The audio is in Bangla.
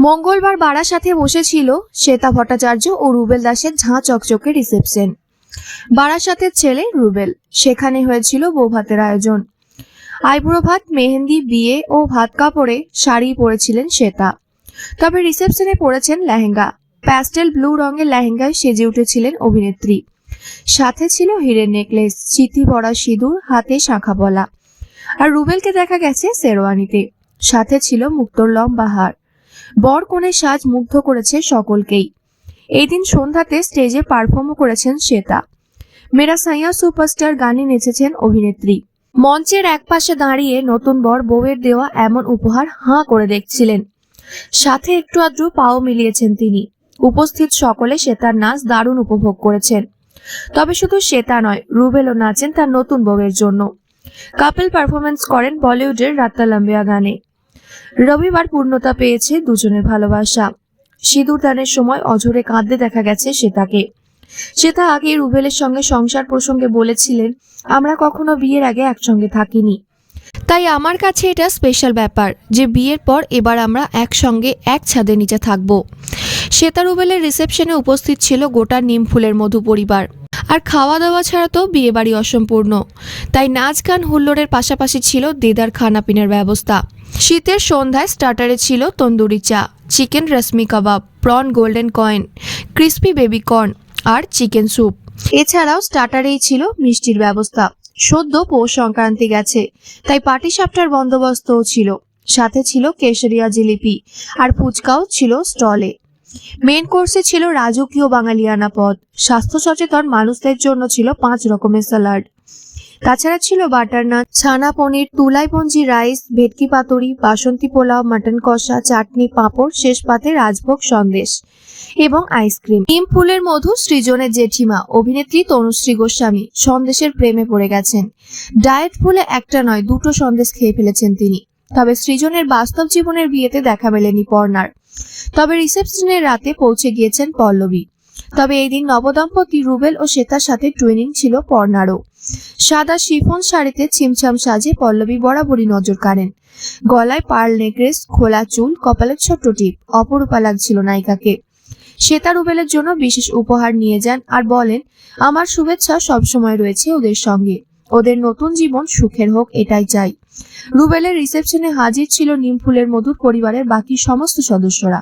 মঙ্গলবার বারাসাতে বসেছিল শ্বেতা ভট্টাচার্য ও রুবেল দাসের ঝাঁ চকচকে রিসেপশন। বারাসাতের ছেলে রুবেল। সেখানে হয়েছিল বৌভাতের আয়োজন। আইবুড়ো ভাত, মেহেন্দি, বিয়ে ও ভাত কাপড়ে শাড়ি পরেছিলেন শ্বেতা। তবে রিসেপশনে পরেছেন লেহেঙ্গা। প্যাস্টেল ব্লু রঙের লেহেঙ্গায় সেজে উঠেছিলেন অভিনেত্রী। সাথে ছিল হীরের নেকলেস, চিঠি ভরা সিঁদুর, হাতে শাঁখা বলা। আর রুবেলকে দেখা গেছে শেরওয়ানিতে। সাথে ছিল মুক্তোর লম্বা হার। বর কনের সাজ মুগ্ধ করেছে সকলকেই। এই দিন সন্ধ্যাতে স্টেজে পারফর্মও করেছেন শ্বেতা। মেরা সাইয়া সুপারস্টার গানে নেচেছেন অভিনেত্রী। মঞ্চের একপাশে দাঁড়িয়ে নতুন বর বউয়ের দেওয়া এমন উপহার হাঁ করে দেখছিলেন। সাথে একটু আদ্রু পাও মিলিয়েছেন তিনি। উপস্থিত সকলে শ্বেতার নাচ দারুণ উপভোগ করেছেন। তবে শুধু শ্বেতা নয়, রুবেলও নাচেন তার নতুন বউয়ের জন্য। কাপেল পারফরমেন্স করেন বলিউডের রাত্তা লাম্বিয়া গানে। রবিবার পূর্ণতা পেয়েছে দুজনের ভালোবাসা। সিঁদুর দানের সময় অঝরে কাঁদতে দেখা গেছে শ্বেতাকে। শ্বেতা আগে রুবেলের সঙ্গে সংসার প্রসঙ্গে বলেছিলেন, আমরা কখনো বিয়ের আগে একসঙ্গে থাকিনি। তাই আমার কাছে এটা স্পেশাল ব্যাপার যে বিয়ের পর এবার আমরা একসঙ্গে এক ছাদের নিচে থাকব। শ্বেতা রুবেলের রিসেপশনে উপস্থিত ছিল গোটা নিম ফুলের মধু পরিবার। আর খাওয়া দাওয়া ছাড়া তো বিয়ে বাড়ি অসম্পূর্ণ। তাই নাচ গান হুল্লোড়ের পাশাপাশি ছিল দেদার খানাপিনার ব্যবস্থা। শীতের সন্ধ্যায় স্টার্টারে ছিল তন্দুরি চা, chicken reshmi kabab, prawn golden coin, crispy baby corn আর চিকেন স্যুপ। এছাড়াও স্টার্টারেই ছিল মিষ্টির ব্যবস্থা। সদ্য পৌষ সংক্রান্তি গেছে, তাই পাটি সাপটার বন্দোবস্তও ছিল। সাথে ছিল কেশরিয়া জিলিপি আর ফুচকাও ছিল স্টলে। মেন কোর্সে ছিল রাজকীয় বাঙালিয়ানা পদ। স্বাস্থ্য সচেতন মানুষদের জন্য ছিল পাঁচ রকমের স্যালাড তাছাড়া ছিল বাটার নান, ছানা পনির তুলাইপঞ্জি রাইস, ভেটকি পাতুরি, বাসন্তী পোলাও, মাটন কষা, চাটনি, পাঁপড়, শেষ পাতে রাজভোগ সন্দেশ এবং আইসক্রিম। নিম ফুলের মধু সৃজনের জেঠিমা, অভিনেত্রী তনুশ্রী গোস্বামী সন্দেশের প্রেমে পড়ে গেছেন। ডায়েট ফুলে একটা নয়, দুটো সন্দেশ খেয়ে ফেলেছেন তিনি। তবে সৃজনের বাস্তব জীবনের বিয়েতে দেখা মেলেনি পর্নার। তবে রিসেপশনের রাতে পৌঁছে গিয়েছেন পল্লবী। তবে এই দিন নবদম্পতি রুবেল ও শ্বেতার সাথে ট্রেনিং ছিল পর্নারও সাদা শিফন শাড়িতে ছিমছাম সাজে পল্লবী বরাবরই নজর কাড়েন। গলায় পার্ল নেকলেস, খোলা চুল কপালের ছোট্ট টিপ, অপরূপা লাগছিল নায়িকাকে। শ্বেতা রুবেলের জন্য বিশেষ উপহার নিয়ে যান আর বলেন, আমার শুভেচ্ছা সবসময় রয়েছে ওদের সঙ্গে। ওদের নতুন জীবন সুখের হোক, এটাই চাই। রুবেলের রিসেপশনে হাজির ছিল নিমফুলের মধুর পরিবারের বাকি সমস্ত সদস্যরা।